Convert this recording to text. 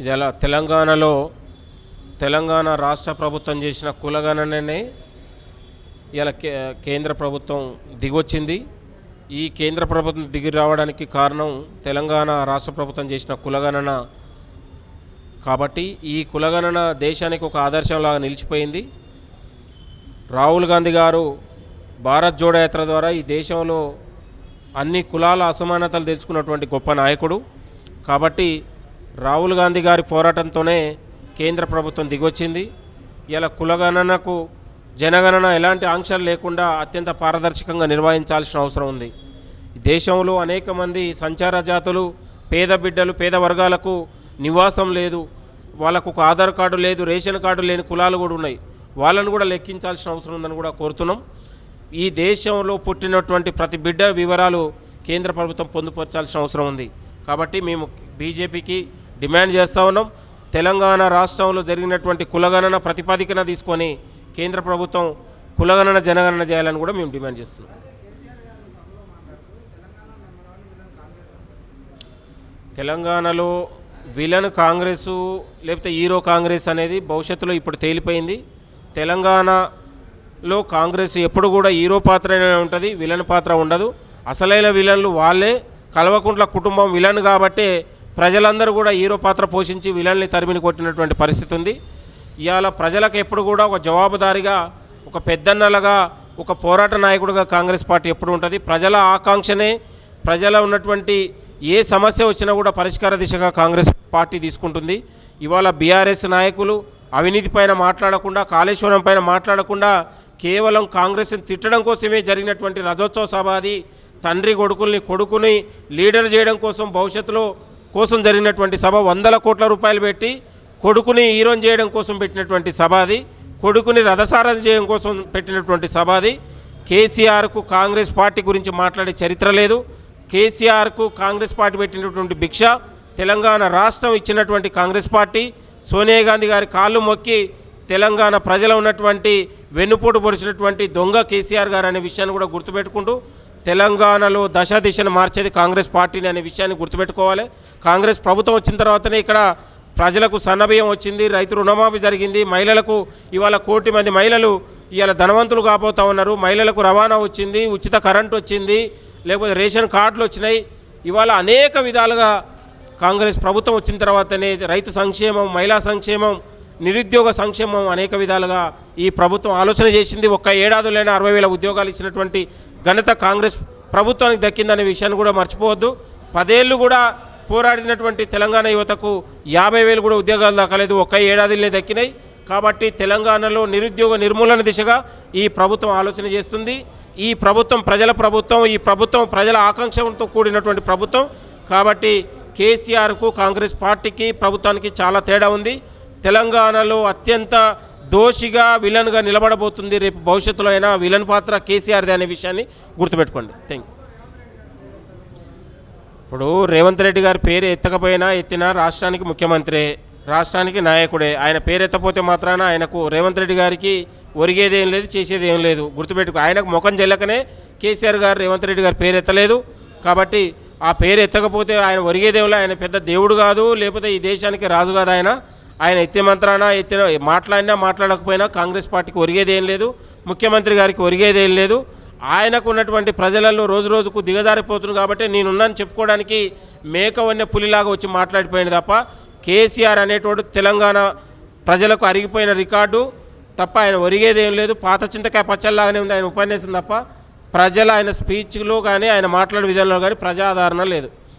ఇది అలా తెలంగాణలో తెలంగాణ రాష్ట్ర ప్రభుత్వం చేసిన కులగణననే ఇలా కే కేంద్ర ప్రభుత్వం దిగొచ్చింది. ఈ కేంద్ర ప్రభుత్వం దిగి రావడానికి కారణం తెలంగాణ రాష్ట్ర ప్రభుత్వం చేసిన కులగణన. కాబట్టి ఈ కులగణన దేశానికి ఒక ఆదర్శంలాగా నిలిచిపోయింది. రాహుల్ గాంధీ గారు భారత్ జోడో యాత్ర ద్వారా ఈ దేశంలో అన్ని కులాల అసమానతలు తెలుసుకున్నటువంటి గొప్ప నాయకుడు. కాబట్టి రాహుల్ గాంధీ గారి పోరాటంతోనే కేంద్ర ప్రభుత్వం దిగొచ్చింది. ఇలా కులగణనకు జనగణన ఎలాంటి ఆంక్షలు లేకుండా అత్యంత పారదర్శకంగా నిర్వహించాల్సిన అవసరం ఉంది. దేశంలో అనేక మంది సంచార జాతులు పేద బిడ్డలు పేద వర్గాలకు నివాసం లేదు. వాళ్ళకు ఒక ఆధార్ కార్డు లేదు రేషన్ కార్డు లేని కులాలు కూడా ఉన్నాయి. వాళ్ళను కూడా లెక్కించాల్సిన అవసరం ఉందని కూడా కోరుతున్నాం. ఈ దేశంలో పుట్టినటువంటి ప్రతి బిడ్డ వివరాలు కేంద్ర ప్రభుత్వం పొందుపరచాల్సిన అవసరం ఉంది. కాబట్టి మేము బీజేపీకి డిమాండ్ చేస్తూ ఉన్నాం. తెలంగాణ రాష్ట్రంలో జరిగినటువంటి కులగణన ప్రతిపాదికన తీసుకొని కేంద్ర ప్రభుత్వం కులగణన జనగణన చేయాలని కూడా మేము డిమాండ్ చేస్తున్నాం. తెలంగాణలో విలన్ కాంగ్రెస్ లేకపోతే హీరో కాంగ్రెస్ అనేది భవిష్యత్తులో ఇప్పుడు తేలిపోయింది. తెలంగాణలో కాంగ్రెస్ ఎప్పుడు కూడా హీరో పాత్రనే ఉంటుంది విలన్ పాత్ర ఉండదు. అసలైన విలన్లు వాళ్ళే. కల్వకుంట్ల కుటుంబం విలన్ కాబట్టే ప్రజలందరూ కూడా హీరో పాత్ర పోషించి విలన్ని తరిమిని కొట్టినటువంటి పరిస్థితి ఉంది. ఇవాళ ప్రజలకు ఎప్పుడు కూడా ఒక జవాబుదారిగా ఒక పెద్దన్నలగా ఒక పోరాట నాయకుడిగా కాంగ్రెస్ పార్టీ ఎప్పుడు ఉంటుంది? ప్రజల ఆకాంక్షనే ప్రజల ఉన్నటువంటి ఏ సమస్య వచ్చినా కూడా పరిష్కార దిశగా కాంగ్రెస్ పార్టీ తీసుకుంటుంది. ఇవాళ బీఆర్ఎస్ నాయకులు అవినీతి పైన మాట్లాడకుండా కాళేశ్వరం పైన మాట్లాడకుండా కేవలం కాంగ్రెస్ని తిట్టడం కోసమే జరిగినటువంటి రజోత్సవ సభ అది. తండ్రి కొడుకుల్ని కొడుకుని లీడర్ చేయడం కోసం భవిష్యత్తులో కోసం జరిగినటువంటి సభ వందల కోట్ల రూపాయలు పెట్టి కొడుకుని హీరోన్ చేయడం కోసం పెట్టినటువంటి సభ అది. కొడుకుని రథసారథి చేయడం కోసం పెట్టినటువంటి సభ అది. కేసీఆర్కు కాంగ్రెస్ పార్టీ గురించి మాట్లాడే చరిత్ర లేదు. కేసీఆర్కు కాంగ్రెస్ పార్టీ పెట్టినటువంటి భిక్ష తెలంగాణ రాష్ట్రం ఇచ్చినటువంటి కాంగ్రెస్ పార్టీ. సోనియా గాంధీ గారి కాళ్ళు మొక్కి తెలంగాణ ప్రజలు ఉన్నటువంటి వెన్నుపోటు పొడిచినటువంటి దొంగ కేసీఆర్ గారు అనే విషయాన్ని కూడా గుర్తుపెట్టుకుంటూ తెలంగాణలో దశ దిశను మార్చేది కాంగ్రెస్ పార్టీని అనే విషయాన్ని గుర్తుపెట్టుకోవాలి. కాంగ్రెస్ ప్రభుత్వం వచ్చిన తర్వాతనే ఇక్కడ ప్రజలకు సన్నబియ్యం వచ్చింది రైతు రుణమాఫీ జరిగింది మహిళలకు ఇవాళ కోటి మంది మహిళలు ఇవాళ ధనవంతులు కాబోతా ఉన్నారు. మహిళలకు రవాణా వచ్చింది ఉచిత కరెంట్ వచ్చింది లేకపోతే రేషన్ కార్డులు వచ్చినాయి. ఇవాళ అనేక విధాలుగా కాంగ్రెస్ ప్రభుత్వం వచ్చిన తర్వాతనే రైతు సంక్షేమం మహిళా సంక్షేమం నిరుద్యోగ సంక్షేమం అనేక విధాలుగా ఈ ప్రభుత్వం ఆలోచన చేసింది. ఒక్క ఏడాదిలోనే అరవై వేల ఉద్యోగాలు ఇచ్చినటువంటి ఘనత కాంగ్రెస్ ప్రభుత్వానికి దక్కిందనే విషయాన్ని కూడా మర్చిపోవద్దు. పదేళ్ళు కూడా పోరాడినటువంటి తెలంగాణ యువతకు యాభై వేలు కూడా ఉద్యోగాలు దక్కలేదు. ఒక్క ఏడాదిలోనే దక్కినాయి. కాబట్టి తెలంగాణలో నిరుద్యోగ నిర్మూలన దిశగా ఈ ప్రభుత్వం ఆలోచన చేస్తుంది. ఈ ప్రభుత్వం ప్రజల ప్రభుత్వం ఈ ప్రభుత్వం ప్రజల ఆకాంక్షలతో కూడినటువంటి ప్రభుత్వం. కాబట్టి కేసీఆర్కు కాంగ్రెస్ పార్టీకి ప్రభుత్వానికి చాలా తేడా ఉంది. తెలంగాణలో అత్యంత దోషిగా విలన్గా నిలబడబోతుంది. రేపు భవిష్యత్తులో అయినా విలన్ పాత్ర కేసీఆర్ది అనే విషయాన్ని గుర్తుపెట్టుకోండి. థ్యాంక్ ఇప్పుడు రేవంత్ రెడ్డి గారి పేరు ఎత్తకపోయినా ఎత్తినా రాష్ట్రానికి ముఖ్యమంత్రి రాష్ట్రానికి నాయకుడే. ఆయన పేరు ఎత్తపోతే మాత్రాన ఆయనకు రేవంత్ రెడ్డి గారికి ఒరిగేది ఏం లేదు చేసేది ఏం లేదు. గుర్తుపెట్టుకో ఆయనకు ముఖం చెల్లకనే కేసీఆర్ గారు రేవంత్ రెడ్డి గారు పేరు ఎత్తలేదు. కాబట్టి ఆ పేరు ఎత్తకపోతే ఆయన ఒరిగేదేంలో ఆయన పెద్ద దేవుడు కాదు లేకపోతే ఈ దేశానికి రాజు కాదు ఆయన. ఆయన ఎత్తే మంత్రానా ఎత్తిన మాట్లాడినా మాట్లాడకపోయినా కాంగ్రెస్ పార్టీకి ఒరిగేదేం లేదు ముఖ్యమంత్రి గారికి ఒరిగేదేం లేదు. ఆయనకు ఉన్నటువంటి ప్రజలలో రోజు రోజుకు దిగజారిపోతుంది కాబట్టి నేనున్నాను చెప్పుకోవడానికి మేక వన్య పులిలాగా వచ్చి మాట్లాడిపోయింది తప్ప కేసీఆర్ అనేటోడు తెలంగాణ ప్రజలకు అరిగిపోయిన రికార్డు తప్ప ఆయన ఒరిగేదేం లేదు. పాత చింతకాయ పచ్చల్లాగానే ఉంది ఆయన ఉపన్యాసం తప్ప ప్రజల ఆయన స్పీచ్లో కానీ ఆయన మాట్లాడే విధానంలో కానీ ప్రజాదరణ లేదు.